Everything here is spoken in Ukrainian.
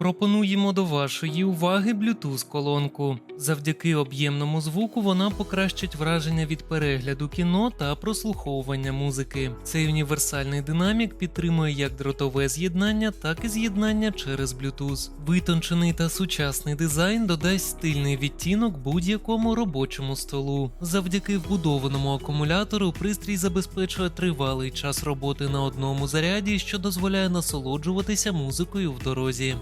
Пропонуємо до вашої уваги Bluetooth колонку. Завдяки об'ємному звуку вона покращить враження від перегляду кіно та прослуховування музики. Цей універсальний динамік підтримує як дротове з'єднання, так і з'єднання через Bluetooth. Витончений та сучасний дизайн додасть стильний відтінок будь-якому робочому столу. Завдяки вбудованому акумулятору пристрій забезпечує тривалий час роботи на одному заряді, що дозволяє насолоджуватися музикою в дорозі.